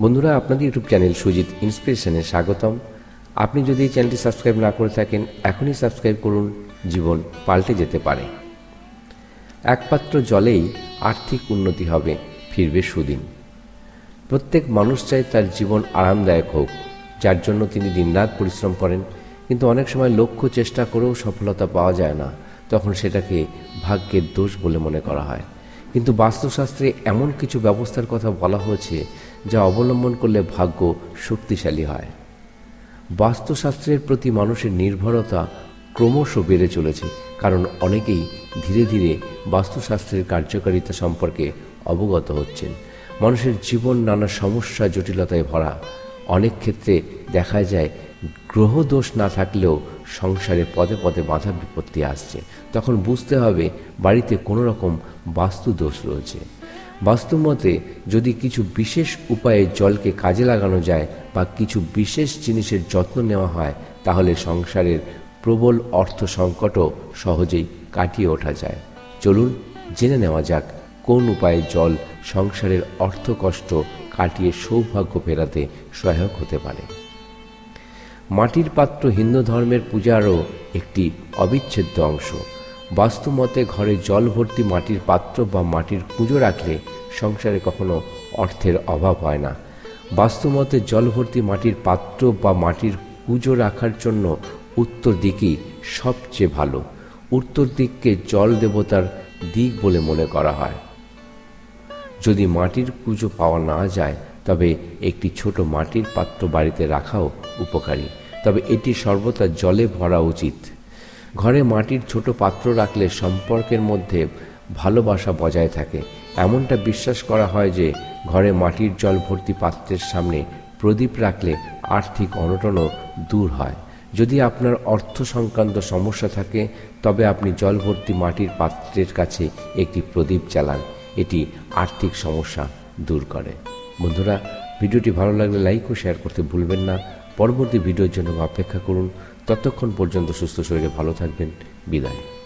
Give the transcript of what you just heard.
বন্ধুরা, আপনাদের YouTube channel Sujit ইন্সপিরেশনে স্বাগতম। আপনি যদি এই চ্যানেলটি সাবস্ক্রাইব না করে থাকেন, এখনই সাবস্ক্রাইব করুন, জীবন পাল্টে যেতে পারে। একমাত্র জলেই আর্থিক উন্নতি হবে, ফিরবে সুদিন। প্রত্যেক মানুষ চায় তার জীবন আরামদায়ক হোক, যার জন্য তিনি দিনরাত পরিশ্রম করেন। কিন্তু অনেক সময় লক্ষ্য, চেষ্টা করেও সফলতা পাওয়া যায় না, তখন সেটাকে ভাগ্যের দোষ বলে মনে করা হয়। কিন্তু বাস্তুশাস্ত্রে এমন কিছু ব্যবস্থার কথা বলা হয়েছে যা অবলম্বন করলে ভাগ্য শক্তিশালী হয়। বাস্তুশাস্ত্রের প্রতি মানুষের নির্ভরতা ক্রমশ বেড়ে চলেছে, কারণ অনেকেই ধীরে ধীরে বাস্তুশাস্ত্রের কার্যকারিতা সম্পর্কে অবগত হচ্ছেন। মানুষের জীবন নানা সমস্যা জটিলতায় ভরা। অনেক ক্ষেত্রে দেখা যায়, গ্রহ দোষ না থাকলেও সংসারে পদে পদে বাধা বিপত্তি আসছে। তখন বুঝতে হবে, বাড়িতে কোনো রকম বাস্তু দোষ রয়েছে। বাস্তুমতে যদি কিছু বিশেষ উপায়ে জলকে কাজে লাগানো যায় বা কিছু বিশেষ জিনিসের যত্ন নেওয়া হয়, তাহলে সংসারের প্রবল অর্থ সংকটও সহজেই কাটিয়ে ওঠা যায়। চলুন জেনে নেওয়া যাক কোন উপায়ে জল সংসারের অর্থ কষ্ট কাটিয়ে সৌভাগ্য ফেরাতে সহায়ক হতে পারে। মাটির পাত্র হিন্দু ধর্মের পূজারও একটি অবিচ্ছেদ্য অংশ। বাস্তুমতে ঘরে জল ভর্তি মাটির পাত্র বা মাটির পুজো রাখলে সংসারে কখনো অর্থের অভাব হয় না। বাস্তুমতে জল ভর্তি মাটির পাত্র বা মাটির পুজো রাখার জন্য উত্তর দিকই সবচেয়ে ভালো। উত্তর দিককে জল দেবতার দিক বলে মনে করা হয়। যদি মাটির পুজো পাওয়া না যায়, তবে একটি ছোট মাটির পাত্র বাড়িতে রাখাও উপকারী। তবে এটি সর্বদা জলে ভরা উচিত। ঘরে মাটির ছোট পাত্র রাখলে সম্পর্কের মধ্যে ভালোবাসা বজায় থাকে। এমনটা বিশ্বাস করা হয় যে ঘরে মাটির জল ভর্তি পাত্রের সামনে প্রদীপ রাখলে আর্থিক অনটনও দূর হয়। যদি আপনার অর্থ সংক্রান্ত সমস্যা থাকে, তবে আপনি জল ভর্তি মাটির পাত্রের কাছে একটি প্রদীপ জ্বালান। এটি আর্থিক সমস্যা দূর করে। বন্ধুরা, ভিডিওটি ভালো লাগলে লাইক ও শেয়ার করতে ভুলবেন না। পরবর্তী ভিডিওর জন্য অপেক্ষা করুন। ততক্ষণ পর্যন্ত সুস্থ শরীরে ভালো থাকবেন। বিদায়।